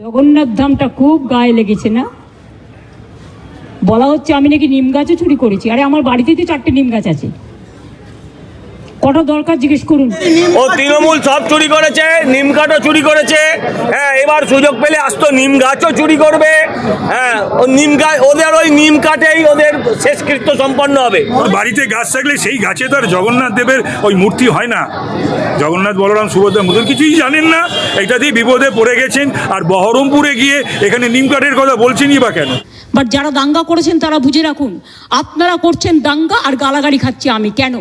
জগন্নাথ ধামটা খুব গায়ে লেগেছে না? বলা হচ্ছে আমি নাকি নিম গাছও চুরি করেছি। আরে আমার বাড়িতেই তো চারটে নিম গাছ আছে। কটা দরকার জিজ্ঞেস করুন। ও তৃণমূল সব চুরি করেছে নিম কাঠও চুরি করেছে। হ্যাঁ এবার সুযোগ পেলে আসতো নিম গাছও চুরি করবে। হ্যাঁ ও নিম গাছ ওদের ওই নিম কাঠেই ওদের শেষকৃত্য সম্পন্ন হবে। ওর বাড়িতে গাছ থাকলে সেই গাছে তো আর জগন্নাথ দেবের ওই মূর্তি হয় না। জগন্নাথ বলরাম সুভদ্রা মতন কিছুই জানেন না। এটাতেই বিপদে পড়ে গেছেন আর বহরমপুরে গিয়ে এখানে নিম কাঠের কথা বলছেনই বা কেন? বাট যারা দাঙ্গা করেছেন তারা বুঝে রাখুন আপনারা করছেন দাঙ্গা আর গালাগাড়ি খাচ্ছি আমি কেন?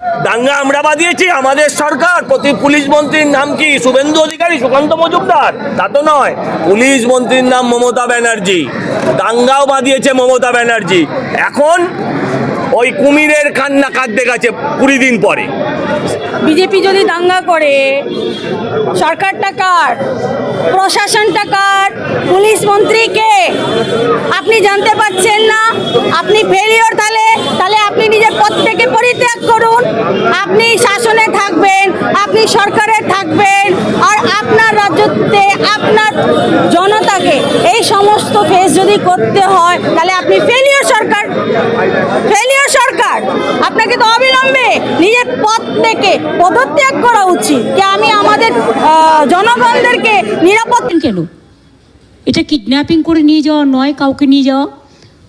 দাঙ্গা আমরা বাঁধিয়েছি, আমাদের সরকার, প্রতি পুলিশ মন্ত্রীর নাম কি? শুভেন্দু অধিকারী, সুকান্ত মজুমদার? তা তো নয়। পুলিশ মন্ত্রীর নাম মমতা ব্যানার্জি। দাঙ্গাও বাঁধিয়েছে মমতা ব্যানার্জি। এখন ওই কুমিরের কান্না কাঁদতে গেছে কুড়ি দিন পরে। বিজেপি যদি দাঙ্গা করে, সরকারটা কার? প্রশাসনটা কার? পুলিশ মন্ত্রীকে? আপনি জানতে পারছেন না? আপনি তাহলে তাহলে পরিত্যাগ করুন। আপনি শাসনে থাকবেন, আপনি সরকারে থাকবেন, আর আপনার রাজ্যতে, আপনার জনতাকে এই সমস্ত ফেস যদি করতে হয়, তাহলে আপনি ফেলিওর সরকার। ফেলিওর সরকার। আপনাকে তো অবিলম্বে নিজের পদ থেকে পদত্যাগ করা উচিত যে আমি আমাদের জনগণদেরকে নিরাপদ কেন? এটা কিডন্যাপিং করে নিয়ে যাওয়া নয়, কাউকে নিয়ে যাওয়া।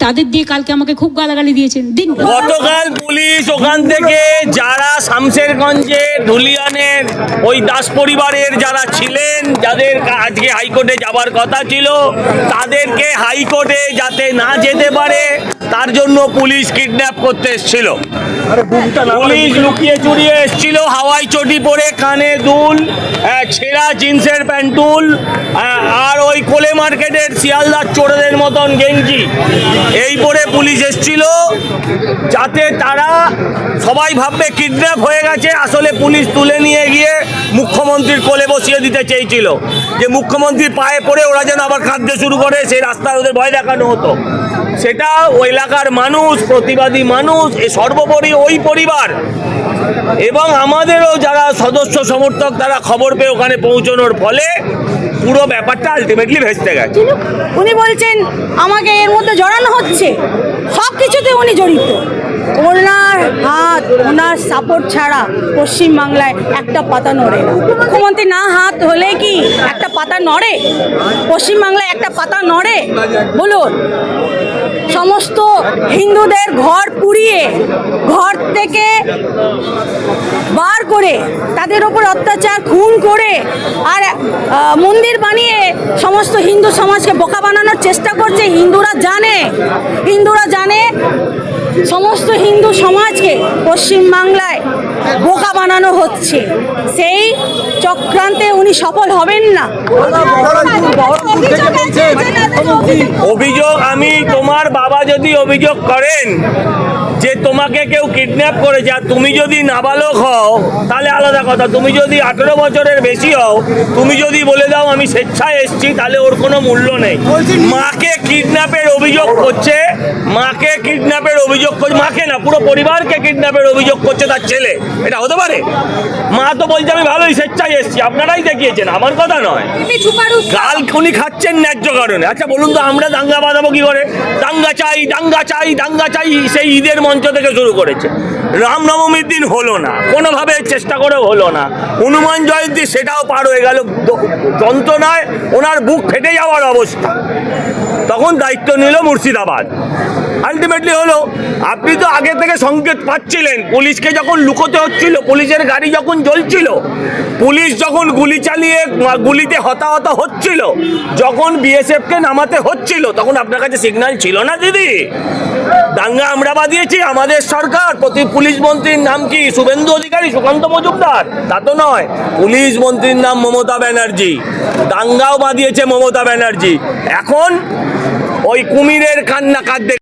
তাদের দিয়ে কালকে আমাকে খুব গালাগালি দিয়েছেন। দিন গতকাল পুলিশ ওখান থেকে যারা শামশেরগঞ্জে ধুলিয়ানের ওই দাস পরিবারের যারা ছিলেন যাদের আজকে হাইকোর্টে যাবার কথা ছিল তাদেরকে হাইকোর্টে যাতে না যেতে পারে তার জন্য পুলিশ কিডন্যাপ করতে এসেছিল। পুলিশ লুকিয়ে চুরিয়ে এসেছিল হাওয়াই চটি পরে কানে দুল ছেঁড়া জিন্সের প্যান্টুল আর মার্কেটের শিয়ালদার চোরেদের মতন গেঞ্জি। এই পরে পুলিশ এসেছিল, যাতে তারা সবাই ভাববে কিডন্যাপ হয়ে গেছে। আসলে পুলিশ তুলে নিয়ে গিয়ে মুখ্যমন্ত্রীর কোলে বসিয়ে দিতে চেয়েছিল। যে মুখ্যমন্ত্রীর পায়ে পড়ে ওরা যেন আবার কাঁদতে শুরু করে, সেই রাস্তায় ওদের ভয় দেখানো হতো। সেটা ওই এলাকার মানুষ, প্রতিবাদী মানুষ, এ সর্বোপরি ওই পরিবার এবং আমাদেরও যারা সদস্য সমর্থক, তারা খবর পেয়ে ওখানে পৌঁছানোর ফলে পুরো ব্যাপারটা আলটিমেটলি ভেস্তে গেছে। উনি বলছেন, আমাকে এর মধ্যে জড়ানো হচ্ছে। সব কিছুতে উনি জড়িত। ওনার হাত, ওনার সাপোর্ট ছাড়া পশ্চিমবাংলায় একটা পাতা নড়ে মুখ্যমন্ত্রী না হাত হলে কি একটা পাতা নড়ে? পশ্চিমবাংলায় একটা পাতা নড়ে? বলুন। সমস্ত হিন্দুদের ঘর পুড়িয়ে বার করে তাদের ওপর অত্যাচার খুন করে আর মন্দির বানিয়ে সমস্ত হিন্দু সমাজকে বোকা বানানোর চেষ্টা করছে। হিন্দুরা জানে হিন্দুরা জানে সমস্ত হিন্দু সমাজকে পশ্চিমবাংলায় বোকা বানানো হচ্ছে। সেই চক্রান্তে উনি সফল হবেন না। অভিযোগ আমি তোমার বাবা যদি অভিযোগ করেন যে তোমাকে কেউ কিডন্যাপ করেছে আর তুমি যদি নাবালক হও তাহলে আলাদা কথা। তুমি যদি আঠেরো বছরের বেশি হও তুমি যদি বলে দাও আমি স্বেচ্ছায় এসেছি তাহলে ওর কোনো মূল্য নেই। মাকে কিডন্যাপের অভিযোগ করছে মাকে কিডন্যাপের অভিযোগ করছে মাকে না পুরো পরিবারকে কিডন্যাপের অভিযোগ করছে তার ছেলে। এটা হতে পারে? মা তো বলছে আমি ভালোই স্বেচ্ছায় এসেছি আপনারাই দেখিয়েছেন আমার কথা নয়। গাল খুনি খাচ্ছেন ন্যায্য কারণে। আচ্ছা বলুন। তো, আমরা দাঙ্গা বাঁধাবো কি করে? দাঙ্গা চাই দাঙ্গা চাই দাঙ্গা চাই, সেই ঈদের মঞ্চ থেকে শুরু করেছে। রামনবমীর দিন হলো না, কোনোভাবে চেষ্টা করেও হলো না। হনুমান জয়ন্তী সেটাও পার হয়ে গেল যন্ত্রণায় ওনার বুক ফেটে যাওয়ার অবস্থা। তখন দায়িত্ব নিল মুর্শিদাবাদ। আলটিমেটলি হলো, আপনি তো আগে থেকে সংকেত পাচ্ছিলেন। পুলিশকে যখন লুকোতে হচ্ছিল, পুলিশের গাড়ি যখন জ্বলছিল, পুলিশ যখন গুলি চালিয়ে গুলিতে হতাহত হচ্ছিল, যখন বিএসএফকে নামাতে হচ্ছিল, তখন আপনার কাছে সিগন্যাল ছিল না, দিদি? দাঙ্গা আমরা বাঁধিয়েছি, আমাদের সরকার, প্রতি পুলিশ মন্ত্রীর নাম কি? শুভেন্দু অধিকারী, সুকান্ত মজুমদার? তা তো নয়। পুলিশ মন্ত্রীর নাম মমতা ব্যানার্জি। দাঙ্গাও বাঁধিয়েছে মমতা ব্যানার্জি। এখন ওই কুমিরের কান্না কাঁদতে